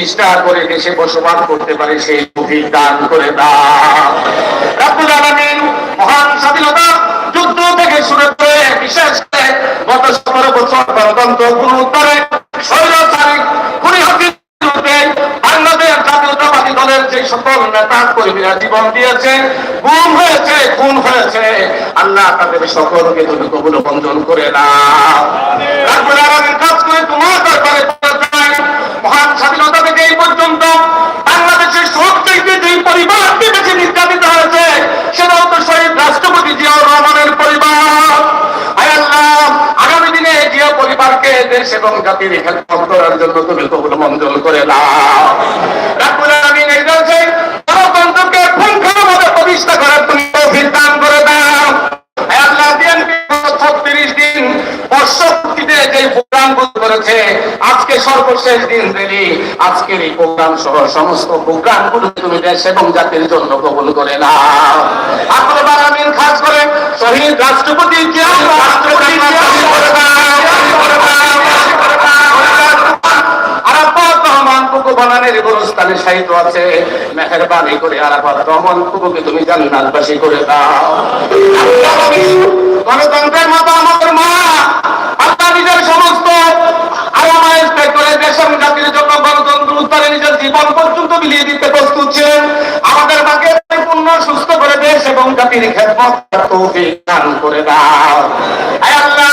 প্রতিষ্ঠা করে দেশে বসবাস করতে পারে সেই তৌফিক দান করে মহান স্বাধীনতা যুদ্ধ থেকে শুরু করে বিশেষ করে গত সতেরো বছর গণতন্ত্র সকল নেতা জীবন দিয়েছে হয়েছে হয়েছে, আল্লাহ তাদের সকলকে তুমি কবুল বন্ধন করে না কাজ করে তোমার দরবারে মহান স্বাধীনতা থেকে এই পর্যন্ত বাংলাদেশের সবচেয়ে যে পরিবারকে বেশি নির্যাতিত হয়েছে, সেটা হচ্ছে শহীদ রাষ্ট্রপতি জিয়াউর রহমানের পরিবার। আগামী দিনে জিয়া পরিবারকে দেশ এবং জাতির হেল্প করার জন্য তুমি কবুল মঞ্জল করে দাও। সর্বশেষ দিন রেলি আজকের এই প্রোগ্রাম সহ সমস্ত প্রোগ্রামগুলো তুমি দেশ এবং জাতির জন্য কবুল করে নাও। আপনার খাস করে শহীদ রাষ্ট্রপতি রাষ্ট্রপতি মেহরবানি করে তুমি জান্নাতবাসী করে দাও। গণতন্ত্রের মতো আমাদের মা। নিজের আরামায় করে জাতির জন্য গণতন্ত্র উত্তরে নিজের জীবন পর্যন্ত বিলিয়ে দিতে প্রস্তুত ছিলেন। আমাদের মাকে পূর্ণ সুস্থ করে দেশ এবং জাতির খেদমত করে দাও। আল্লাহ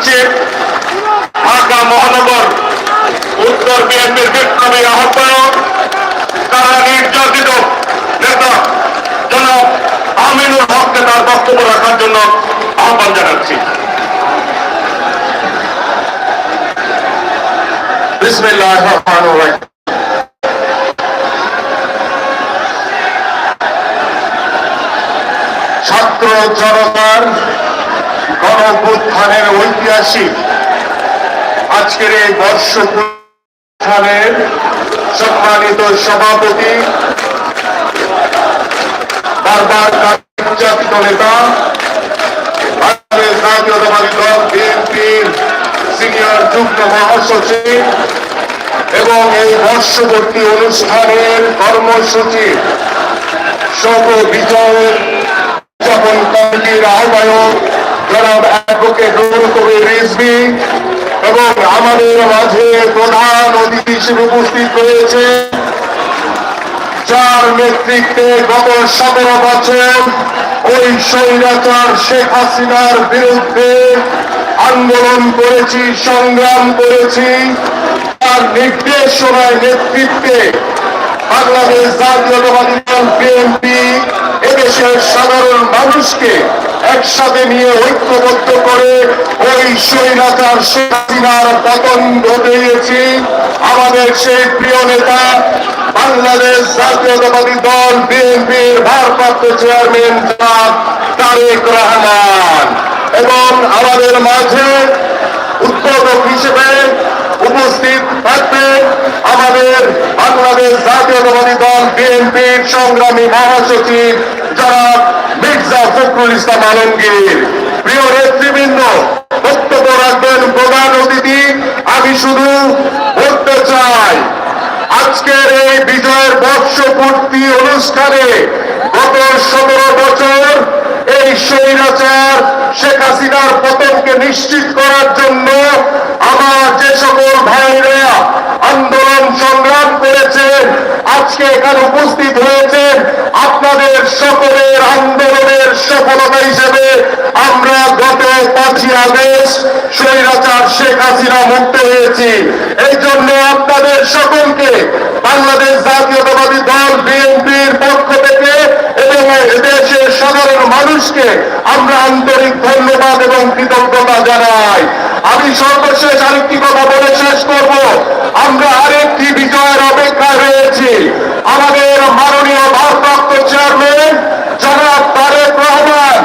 জানাচ্ছি ঢাকা মহানগর উত্তর বিএনপির বিপ্লবী আহ্বায়ক, তারা নির্যাতিত নেতা জনাব আমিনুল হককে তার বক্তব্য রাখার জন্য আহ্বান জানাচ্ছি। ছাত্র জনতার গণভ্যুত্থানের ঐতিহাসিক আজকের এই বর্ষ উত্থানের সম্মানিত সভাপতি, বারবার নেতা এবং এই অনুষ্ঠানের কর্মসূচি আহ্বায়ক অ্যাডভোকেট রুহুল কবির রিজভি এবং আমাদের মাঝে প্রধান হিসেবে উপস্থিত রয়েছে। যার নেতৃত্বে গত সতেরো বছর ওই স্বৈরাচার শেখ হাসিনার বিরুদ্ধে আন্দোলন করেছি, সংগ্রাম করেছি। তার নির্দেশনায়, নেতৃত্বে বাংলাদেশ জাতীয়তাবাদী দল বিএনপি এদেশের সাধারণ মানুষকে একসাথে নিয়ে ঐক্যবদ্ধ করে ওই স্বৈরাচার শেখ হাসিনার পতন ঘটিয়েছি আমাদের সেই প্রিয় নেতা বাংলাদেশ জাতীয়তাবাদী দল বিএনপির ভারপ্রাপ্ত চেয়ারম্যান তারেক রহমান। এবং আমাদের মাঝে উদ্বোধক হিসেবে উপস্থিত থাকবেন আমাদের বাংলাদেশ জাতীয়তাবাদী দল বিএনপির সংগ্রামী মহাসচিব যারা মির্জা ফখরুল ইসলাম আলমগীর। প্রিয় নেতৃবৃন্দ, বক্তব্য রাখবেন প্রধান অতিথি। আমি শুধু বলতে চাই, আজকের এই বিজয়ের বর্ষপূর্তি অনুষ্ঠানে গত সতেরো এই শেখ হাসিনার পতনকে নিশ্চিত করার জন্য আমার যে সকল ভাইরা আন্দোলন সংগ্রাম করেছেন, আজকে এখানে উপস্থিত হয়েছেন, আপনাদের সকলের আন্দোলনের সফলতা হিসেবে আমরা গত পাঁচই আগস্ট স্বৈরাচার শেখ হাসিনা মুক্ত হয়েছি। এই জন্য আপনাদের সকলকে বাংলাদেশ জাতীয়তাবাদী দল, বিএনপির পক্ষ থেকে মানুষকে আমরা আন্তরিক ধন্যবাদ এবং কৃতজ্ঞতা জানাই। আমি সর্বশেষ আরেকটি কথা বলে শেষ করব। আমরা আরেকটি বিজয়ের অপেক্ষায় রয়েছি। আমাদের মাননীয় ভারপ্রাপ্ত চেয়ারম্যান জনাব তারেক রহমান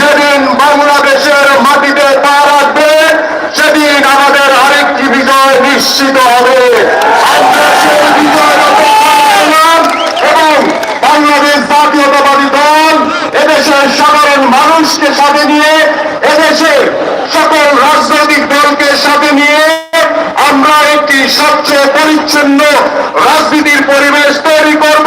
যেদিন বাংলাদেশের মাটিতে পা রাখবে সেদিন আমাদের আরেকটি বিজয় নিশ্চিত হবে আমরা সেই বিজয়ের অপেক্ষায় রইলাম এবং বাংলাদেশ জাতীয়তাবাদী দল এদেশের সাধারণ মানুষকে সাথে নিয়ে এদেশে সকল রাজনৈতিক দলকে সাথে নিয়ে আমরা একটি স্বচ্ছ পরিচ্ছন্ন রাজনীতির পরিবেশ তৈরি করব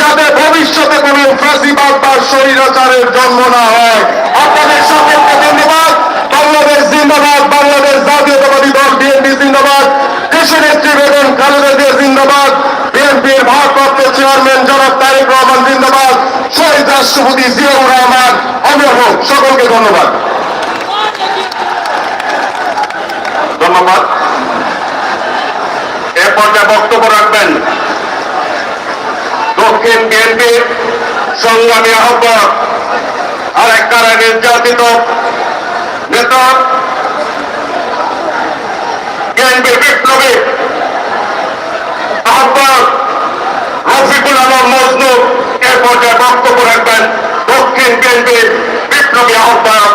যাতে ভবিষ্যতে কোনো ফাঁসিবাদ বা স্বৈরাচারের জন্ম না হয় আপনাদের সকলকে ধন্যবাদ বাংলাদেশ জিন্দাবাদ বাংলাদেশ জাতীয়তাবাদী দল বিএনপি জিন্দাবাদ দেশের নেত্রী বেগম খালেদা জিয়া জিন্দাবাদ বিএনপির ভারপ্রাপ্ত চেয়ারম্যান জনাব তারেক রহমান জিন্দাবাদ শহীদ রাষ্ট্রপতি জিয়াউর রহমান হোক সকলকে ধন্যবাদ। ধন্যবাদ। এ পর্যায়ে বক্তব্য রাখবেন দক্ষিণ বিএনপির সংগ্রামী আহ্বায়ক আরেক কারা নির্যাতিত নেতা বিএনপির বিপ্লবী আহ্বায়ক রফিকুল আলম মজনু এ পর্যায়ে বক্তব্য রাখবেন দক্ষিণ বিএনপির বিপ্লবী আহ্বায়ক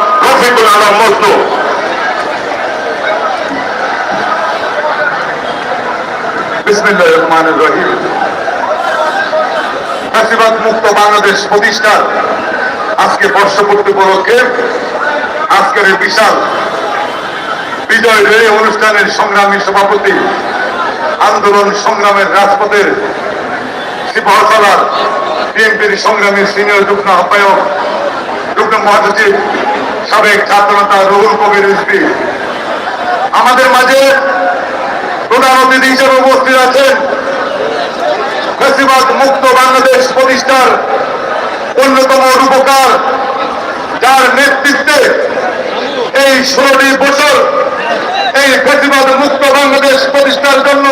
রফিকুল আলম মজনু বিসমিল্লাহ রহমান রহিম ফাঁসিবাদ মুক্ত বাংলাদেশ প্রতিষ্ঠার আজকে বর্ষপূর্তি উপলক্ষে আজকের এই বিশাল বিজয় রেলি অনুষ্ঠানের সংগ্রামী সভাপতি আন্দোলন সংগ্রামের রাজপথের সিপাহসালার বিএনপির সংগ্রামী সিনিয়র যুগ্ম আহ্বায়ক যুগ্ম মহাসচিব সাবেক ছাত্রনেতা রুহুল কবির রিজভী আমাদের মাঝে প্রধান অতিথি হিসেবে উপস্থিত আছেন ফেসিবাদ মুক্ত বাংলাদেশ প্রতিষ্ঠার অন্যতম রূপকার, যার নেতৃত্বে এই ষোলোটি বছর এই ফেসিবাদ মুক্ত বাংলাদেশ প্রতিষ্ঠার জন্য